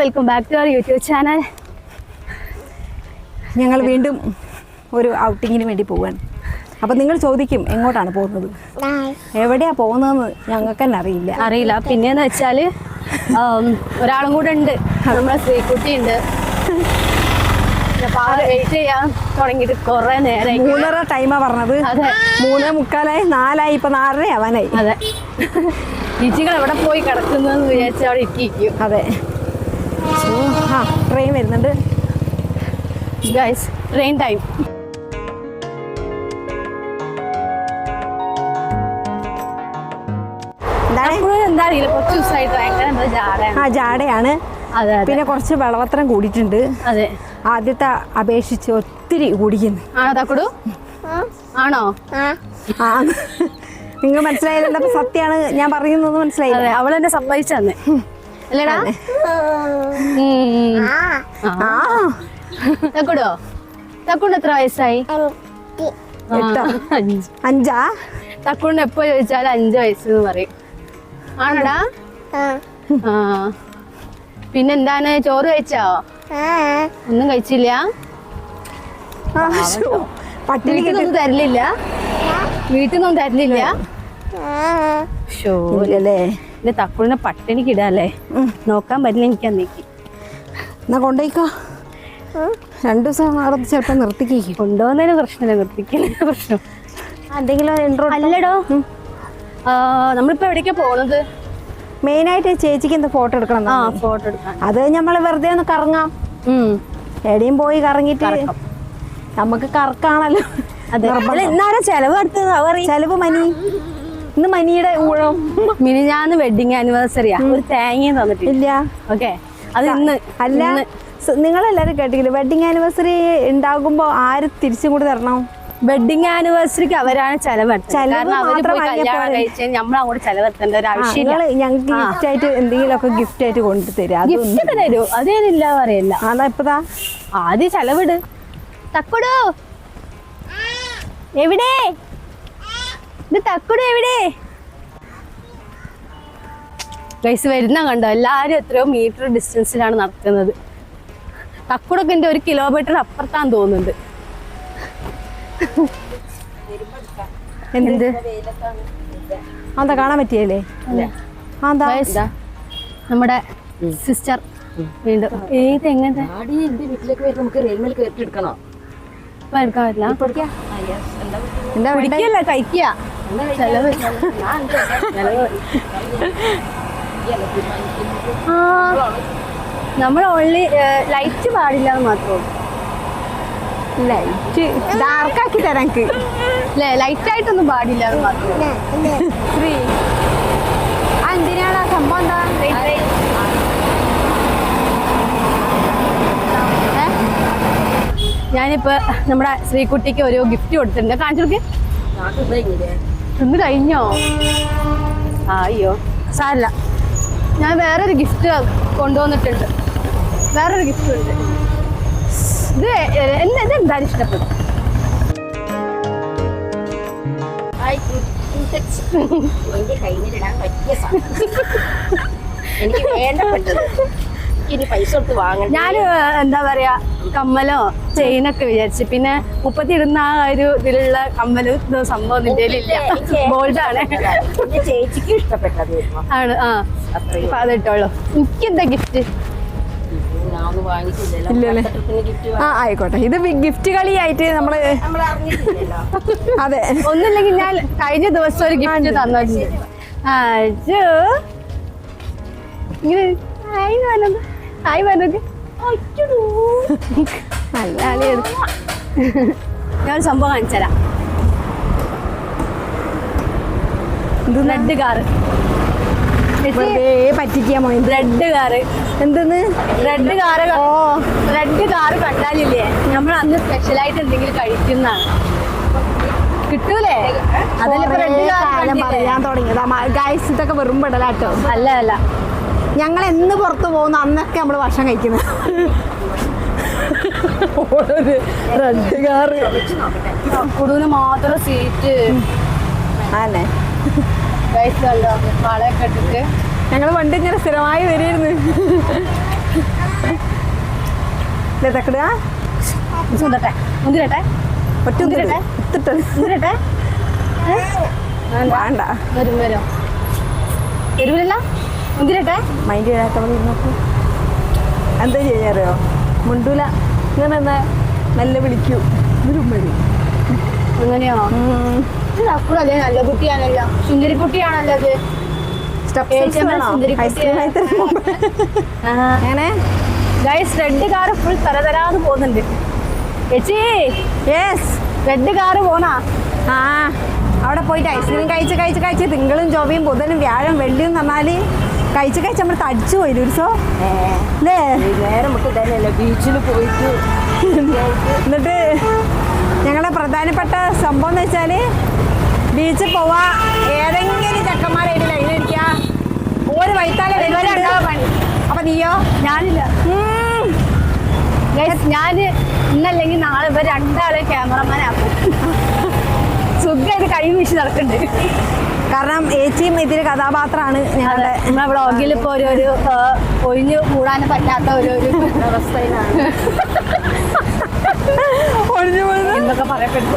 Welcome back to our YouTube channel ഞങ്ങൾ വീണ്ടും ഒരു ഔട്ടിങ്ങിന് വേണ്ടി പോവാണ്. അപ്പം നിങ്ങൾ ചോദിക്കും എങ്ങോട്ടാണ് പോകുന്നത്? എവിടെയാ പോകുന്നതെന്ന് ഞങ്ങൾക്ക് തന്നെ അറിയില്ല. അറിയില്ല. പിന്നെന്ന് വെച്ചാൽ ആം, ഒരാളും കൂടെ ഉണ്ട്. നമ്മുടെ ശ്രീക്കുട്ടി ഉണ്ട്. മൂന്നര ടൈമാ പറഞ്ഞത്. അതെ. മൂന്നേ മുക്കാലായി നാലായി ഇപ്പൊ നാലര ആവാനായി. അതെ. ഇച്ചികൾ എവിടെ പോയി കിടക്കുന്നതെന്ന് വിചാരിച്ച് അവിടെ ഇരിക്കും അതെ. ആ ട്രെയിൻ വരുന്നുണ്ട്. ഗൈസ് ട്രെയിൻ ടൈം എന്താണ്? എന്താ അറിയില്ല കുറച്ച് ദിവസമായിട്ട് ഭയങ്കര എന്താ ജാടയാണ്. ആ ജാടയാണ്. പിന്നെ കുറച്ച് വെള്ളവത്രം കൂടിയിട്ടുണ്ട്. അതെ. ആദ്യത്തെ അപേക്ഷിച്ച് ഒത്തിരി കൂടിക്കുന്നു ആണോ തക്കുടു? ആണോ? ആ. നിങ്ങൾ മനസ്സിലായില്ല സത്യാണ് സത്യമാണ്? ഞാൻ പറയുന്നത് മനസ്സിലായില്ല. അതെ അവൾ എന്നെ സമ്മതിച്ചു തന്നെ അല്ലേടാ. തക്കുടോ? തക്കുണ്ട് എത്ര വയസ്സായി? അഞ്ച്. തക്കുണ്ട് എപ്പോ ചോദിച്ചാലും അഞ്ച് വയസ്സ് എന്ന് പറയും. ആണോടാ? ആ. പിന്നെന്താണ്? ചോറ് കഴിച്ചോ? ഒന്നും കഴിച്ചില്ല? പട്ടിണിക്കൊന്നും തരലില്ല? വീട്ടിൽ നിന്നൊന്നും തരലില്ല? ഷോ എന്റെ തക്കുളിനെ പട്ടിണിക്ക് ഇടാല്ലേ നോക്കാൻ പറ്റില്ല എനിക്ക് അന്നേക്ക്. എന്നാ കൊണ്ടേക്കോ രണ്ടു ദിവസം അവിടെ ചിലപ്പോ നിർത്തിക്കേ കൊണ്ടുപോകുന്നതിന് പ്രശ്നമില്ല നിർത്തിക്കുന്ന പ്രശ്നം. എന്തെങ്കിലും അല്ലടോ. ആ, നമ്മളിപ്പോ എവിടേക്കാ പോണത്? മെയിനായിട്ട് ചേച്ചിക്ക് എന്താ ഫോട്ടോ എടുക്കണം ആ. ഫോട്ടോ എടുക്കാൻ അത് നമ്മൾ വെറുതെ ഒന്ന് കറങ്ങാം. എവിടെയും പോയി കറങ്ങിട്ട് നമുക്ക് കറക്കാണല്ലോ. എന്നാലും ചെലവ് എടുത്തത്? അവറി ചെലവ് മനി. ഇന്ന് മനിയുടെ ഊഴം. മിനിഞ്ഞാന്ന് വെഡിങ് ആനിവേഴ്സറിയാ ഒരു തേങ്ങയും തന്നിട്ടില്ല. ഓക്കെ. അത് ഇന്ന് അല്ല നിങ്ങളെല്ലാരും കേട്ടില്ലേ വെഡിങ് ആനിവേഴ്സറി ഉണ്ടാകുമ്പോ ആര് തിരിച്ചു കൂടി തരണം? വെഡിങ് ആനിവേഴ്സറിക്ക് അവരാണ് ചെലവ് ചെലവെത്തേണ്ട ഒരു ആവശ്യമില്ല. ഞങ്ങൾക്ക് ഗിഫ്റ്റ് ആയിട്ട് എന്തെങ്കിലുമൊക്കെ ഗിഫ്റ്റ് ആയിട്ട് കൊണ്ടു തരാം ഗിഫ്റ്റ് തരൂ. അതേനില്ല പറയല്ല. അതാ ഇപ്പതാ. ആദ്യം ചെലവിട്. തക്കടോ എവിടെ? ഇത് തക്കുടു എവിടെ? ഗൈസ് വരുന്ന കണ്ടോ? എല്ലാരും എത്രയോ മീറ്റർ ഡിസ്റ്റൻസിലാണ് നടക്കുന്നത്. തക്കുടൊക്കെ എന്റെ ഒരു കിലോമീറ്റർ അപ്പുറത്താന്ന് തോന്നുന്നുണ്ട്. എന്ത്? അതാ കാണാൻ പറ്റിയല്ലേ? നമ്മുടെ സിസ്റ്റർ വീണ്ടും. ഏത് എന്റെ വീട്ടിലേക്ക് നമുക്ക് റെയിൽമേൽ കയറ്റി എടുക്കണോ? ഇപ്പൊ എടുക്കാൻ പറ്റില്ല എന്താ? കഴിക്കുക. ചെലവ്. നമ്മൾ ഓൺലി ലൈറ്റ് പാടില്ല എന്ന് മാത്രം ലൈറ്റ് ഡാർക്കാക്കി തരാം അല്ലേ ലൈറ്റ് ആയിട്ടൊന്നും പാടില്ല എന്ന് മാത്രം ശ്രീ ആ എന്തിനാണ് ആ സംഭവം എന്താ? ഏ? ഞാനിപ്പോ നമ്മുടെ ശ്രീകുട്ടിക്ക് ഒരു ഗിഫ്റ്റ് കൊടുത്തിട്ടുണ്ട്. കാണിച്ചു കൊടുക്ക്. തിന്ന് കഴിഞ്ഞോ? ആ അയ്യോ സാരല്ല. ഞാൻ വേറൊരു ഗിഫ്റ്റ് കൊണ്ടുവന്നിട്ടുണ്ട്. വേറൊരു ഗിഫ്റ്റ് ഉണ്ട്. ഇത് എന്നെ ഇത് എന്തായാലും ഇഷ്ടപ്പെടും എനിക്ക് വേണ്ടപ്പെട്ടത്. ഇനി പൈസ കൊടുത്ത് ഞാൻ എന്താ പറയാ കമ്മലോ ചെയിനൊക്കെ വിചാരിച്ചു. പിന്നെ മുപ്പത്തി ഇടുന്ന ആ ഒരു ഇതിലുള്ള കമ്മൽ സംഭവം നിന്റെ ഇല്ല ഗോൾഡ് ആണ് എന്റെ ചേച്ചിക്ക് ഇഷ്ടപ്പെട്ടത് ആണ് ആ. അപ്പൊ എനിക്ക് എന്താ ഗിഫ്റ്റ് ഇല്ലല്ലേ? ആ ആയിക്കോട്ടെ. ഇത് ഗിഫ്റ്റ് കളിയായിട്ട് നമ്മൾ അതെ. ഒന്നില്ലെങ്കിൽ ഞാൻ കഴിഞ്ഞ ദിവസം ഒരു ഗിഫ്റ്റ് തന്നിട്ടുണ്ട് അജു ഇങ്ങനെ ഹായ് പറഞ്ഞത് നല്ല ആളിയാണ് ഞാൻ സംഭവം കാണിച്ചുതരാം. റെഡ് കാറ് വെറുതെ പറ്റിക്കാ മോയി റെഡ് കാറ് എന്തെന്ന്? റെഡ് കാറ് ഓ. റെഡ് കാറ് കണ്ടാലില്ലേ? നമ്മൾ അന്ന് സ്പെഷ്യലായിട്ട് എന്തെങ്കിലും കഴിക്കുന്നതാണ്. കിട്ടൂലേ? അതല്ലേ പറയാൻ തുടങ്ങിയതാ. ഗൈസ് ഇതൊക്കെ വെറും പെടലാട്ടോ. അല്ല അല്ല. ഞങ്ങൾ എന്ന് പുറത്ത് പോകുന്നു അന്നൊക്കെ നമ്മൾ ഭക്ഷണം കഴിക്കുന്നത്. റെഡ് കാറ് കുടുവിന് മാത്രം സീറ്റ് കണ്ടോ? വളയൊക്കെ ഇട്ടിട്ട്. ഞങ്ങൾ പണ്ട് ഇങ്ങനെ സ്ഥിരമായി വരിയിരുന്നു തക്കടുക സുന്ദട്ടെ മുന്തിരട്ടെ. ഒറ്റ മുന്തിരട്ടെ? ഇത്തിട്ട് മുന്തിരട്ടെ. വേണ്ട. വരും വരും. മുന്തിരട്ടെ മൈൻഡ് ചെയ്യാത്തവൾ നോക്കൂ എന്താ ചെയ്യാറിയോ മുണ്ടൂല. ഇങ്ങനെ നല്ല വിളിക്കൂ. അപ്പുറല്ലേ നല്ല കുട്ടിയാണല്ലോ. സുന്ദരി കുട്ടിയാണല്ലോ അത് ഗൈസ് റെഡ് കാർ ഫുൾ തരതരാന്ന് പോകുന്നുണ്ട്. ചേച്ചി! യെസ് റെഡ് കാർ പോണാ ആ. അവിടെ പോയിട്ട് ഐസ്ക്രീം കഴിച്ച് കഴിച്ച് കഴിച്ച് തിങ്കളും ചൊവ്വയും ബുധനും വ്യാഴം വെള്ളിയും പറഞ്ഞാൽ കഴിച്ച് കഴിച്ച് നമ്മൾ തടിച്ചു പോയി ദിവസോ? അല്ലേ ബീച്ചിൽ പോയിട്ട് എന്നിട്ട് ഞങ്ങളുടെ പ്രധാനപ്പെട്ട സംഭവം എന്ന് വെച്ചാൽ ബീച്ചിൽ പോവാ. ഏതെങ്കിലും ചക്കന്മാരായിട്ട് ലൈനടിക്കുക ഒരു വൈത്താലെ അപ്പൊ നീയോ? ഞാനില്ല. ഞാൻ ഇന്നല്ലെങ്കിൽ നാളെ ഇവർ രണ്ടാളെ ക്യാമറമാനാക്കും. സുഖമായിട്ട് കൈ വീശി നടക്കുന്നുണ്ട് കാരണം ഏച്ചിയും ഇതിലെ കഥാപാത്രമാണ് ഞങ്ങളുടെ നമ്മളെ വ്ളോഗിൽ ഇപ്പോൾ ഒരു ഒരു ഒഴിഞ്ഞു കൂടാൻ പറ്റാത്ത ഒരു ഒരു അവസ്ഥയിലാണ്. ഒഴിഞ്ഞു എന്നൊക്കെ പറയപ്പെട്ടു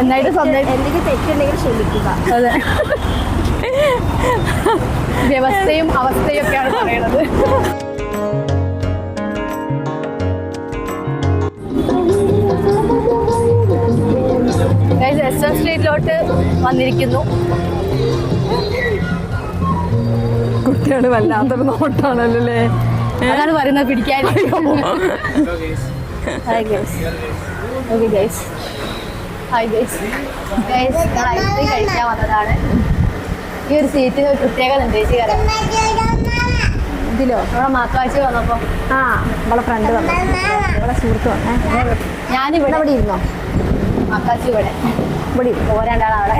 എന്നായിട്ട് സ്വന്തം എന്തെങ്കിലും തെറ്റുണ്ടെങ്കിൽ ക്ഷമിക്കുക. അതെ. വ്യവസ്ഥയും അവസ്ഥയും ഒക്കെയാണ് എസ് എം സ്ട്രീറ്റിലോട്ട് വന്നിരിക്കുന്നു. കുട്ടികൾ വല്ലാത്തൊരു നോട്ടാണല്ലേ അതാണ് പറയുന്നത് പിടിക്കാൻ hi guys okay guys hi guys guys ഞങ്ങൾ ഐസ്ക്രീം കഴിക്കാൻ വന്നതാണ്. ഈ ഒരു സീറ്റിന് ഒരു പ്രത്യേകത ഉണ്ട് ചേച്ചി ഇതിലോ? നമ്മുടെ മാക്കാച്ചി വന്നപ്പോൾ ആ നമ്മളെ ഫ്രണ്ട് വന്നു നമ്മളെ സുഹൃത്ത് വന്നേ. ഞാനിവിടെ ഇരുന്നോ? ഇവിടെ ഇവിടെ അവിടെ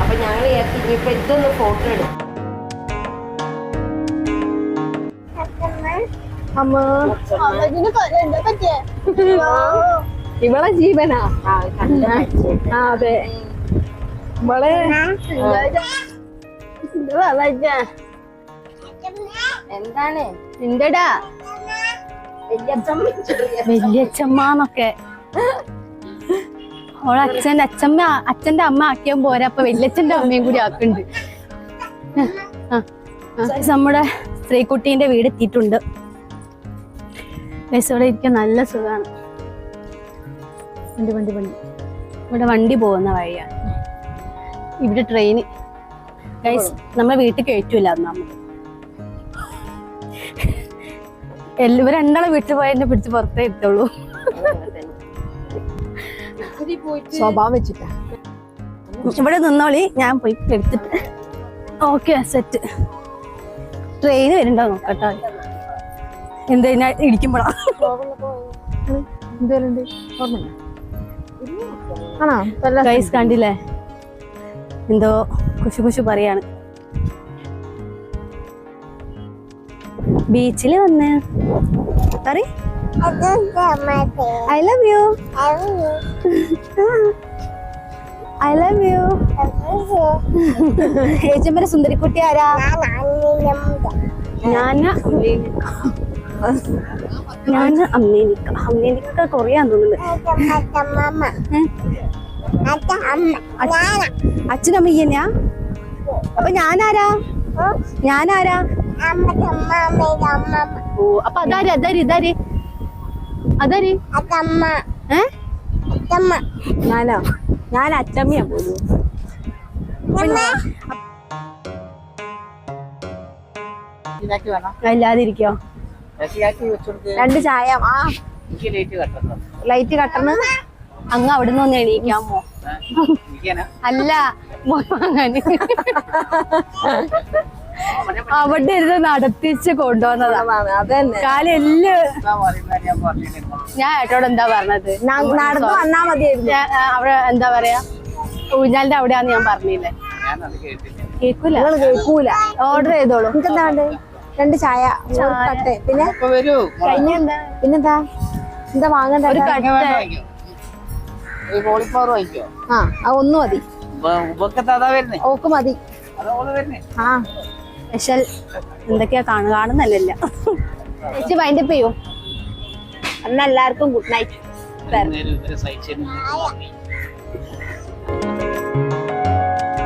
അപ്പൊ ഞങ്ങൾ ഇനിയിപ്പൊ ഇതൊന്ന് ഫോട്ടോ എടുക്കും. അമ്മ. ഇവളെ ജീവനാ? ആ അതെ. ഇവളെ എന്താണ്? നിന്റെടാ. വല്യച്ഛമ്മന്നൊക്കെ ഓളെ അച്ഛന്റെ അച്ഛമ്മ അച്ഛന്റെ അമ്മ ആക്കിയാൻ പോരാ അപ്പൊ വല്യച്ഛന്റെ അമ്മയും കൂടി ആക്കുന്നുണ്ട്. നമ്മുടെ സ്ത്രീക്കുട്ടീന്റെ വീട് എത്തിയിട്ടുണ്ട്. ബസ്സോടെ ഇരിക്കാൻ നല്ല സുഖമാണ്. വണ്ടി വണ്ടി വണ്ടി. ഇവിടെ വണ്ടി പോകുന്ന വഴിയാണ്. ഇവിടെ ട്രെയിന് നമ്മളെ വീട്ടിൽ കയറ്റൂല നമ്മൾ എല്ലാവരും രണ്ടാളെ വീട്ടിൽ പോയ എന്നെ പിടിച്ച് പുറത്തേ എത്തുള്ളൂ സ്വഭാവം വെച്ചിട്ടാ. ഇവിടെ നിന്നോളി ഞാൻ പോയി എടുത്തിട്ട്. ഓക്കെ സെറ്റ് ട്രെയിൻ വരുന്നുണ്ടോ നോക്കട്ടോ. എന്താ ഞാൻ ഇരിക്കുമ്പോഴാ കണ്ടില്ലേ? എന്തോ കുശു കുശു പറയാണ്. ബീച്ചിൽ വന്ന്. പറ I love you I love you ഏച്ചമ്പര സുന്ദരിക്കുട്ടി ആരാ? ഞാൻ ഞാൻ അമ്മേനിക്ക അമ്മേനിക്ക കൊറയാൻ തോന്നുന്നു. അച്ഛനമ്മ അപ്പൊ ഞാനാരാ? ഞാനാരാ? ഓ അപ്പൊ അതാര് അതാര് ഇതാര്? അതാര്? ഏ? ഞാനോ? ഞാൻ അച്ചമ്മയാ പോലും അല്ലാതിരിക്കോ രണ്ട് ചായ ആ. ലൈറ്റ് കട്ടണ്. അങ്ങ് അവിടുന്ന് ഒന്ന് എണീക്കാമോ അല്ല മോൻ വാങ്ങാന്. അവിടെ ഇരുന്ന് നടത്തിച്ച് കൊണ്ടുവന്നതാണ്. അതന്നെ. കാലെല്ല് ഞാൻ ഏട്ടോട് എന്താ പറഞ്ഞത്? നടന്നു വന്നാ മതിയായിരുന്നു. അവിടെ എന്താ പറയാ? ഊഞ്ഞാലിന്റെ അവിടെയാന്ന് ഞാൻ പറഞ്ഞില്ലേ? കേക്കൂല. കേൾക്കൂല ഓർഡർ ചെയ്തോളൂ. നിങ്ങൾക്ക് എന്താ വേണ്ടത് രണ്ട് ചായ ഒരു കട്ട് പിന്നെ? പിന്നെന്താ? എന്താ വാങ്ങണ്ട? ഒരു കട്ട്. ആ ഒന്ന് മതി. വരുന്നേ. ഓക്ക് മതി. ആ. സ്പെഷ്യൽ എന്തൊക്കെയാ കാണുക കാണുന്നല്ല ചേച്ചി വൈൻഡപ്പ് ചെയ്യൂ? അന്ന് എല്ലാവർക്കും ഗുഡ് നൈറ്റ് നേരെ ഇവരെ സൈറ്റ് ചെയ്യുന്ന